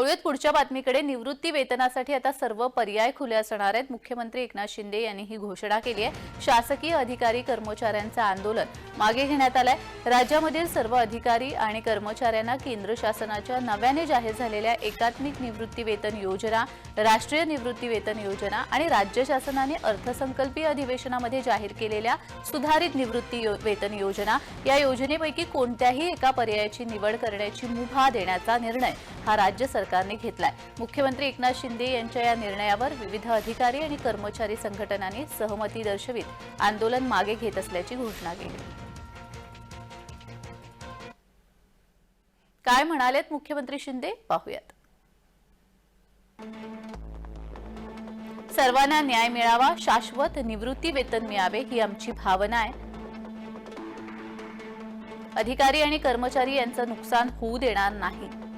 वळूयात पुढच्या बातमीकडे. निवृत्ती वेतनासाठी आता सर्व पर्याय खुले असणार आहेत. मुख्यमंत्री एकनाथ शिंदे यांनी ही घोषणा केली आहे. शासकीय अधिकारी कर्मचाऱ्यांचं आंदोलन मागे घेण्यात आलंय. राज्यामधील सर्व अधिकारी आणि कर्मचाऱ्यांना केंद्र शासनाच्या नव्याने जाहीर झालेल्या एकात्मिक निवृत्ती वेतन योजना राष्ट्रीय निवृत्ती वेतन योजना आणि राज्य शासनाने अर्थसंकल्पीय अधिवेशनामध्ये जाहीर केलेल्या सुधारित निवृत्ती यो- वेतन योजना या योजनेपैकी कोणत्याही एका पर्यायाची निवड करण्याची मुभा देण्याचा निर्णय हा राज्य सरकारने घेतलाय. मुख्यमंत्री एकनाथ शिंदे यांच्या या निर्णयावर विविध अधिकारी आणि कर्मचारी संघटनांनी सहमती दर्शवित आंदोलन मागे घेत असल्याची घोषणा केली. काय म्हणालेत मुख्यमंत्री शिंदे? पाहूयात. सर्वांना न्याय मिळावा शाश्वत निवृत्ती वेतन मिळावे ही आमची भावना आहे. अधिकारी आणि कर्मचारी यांचं नुकसान होऊ देणार नाही.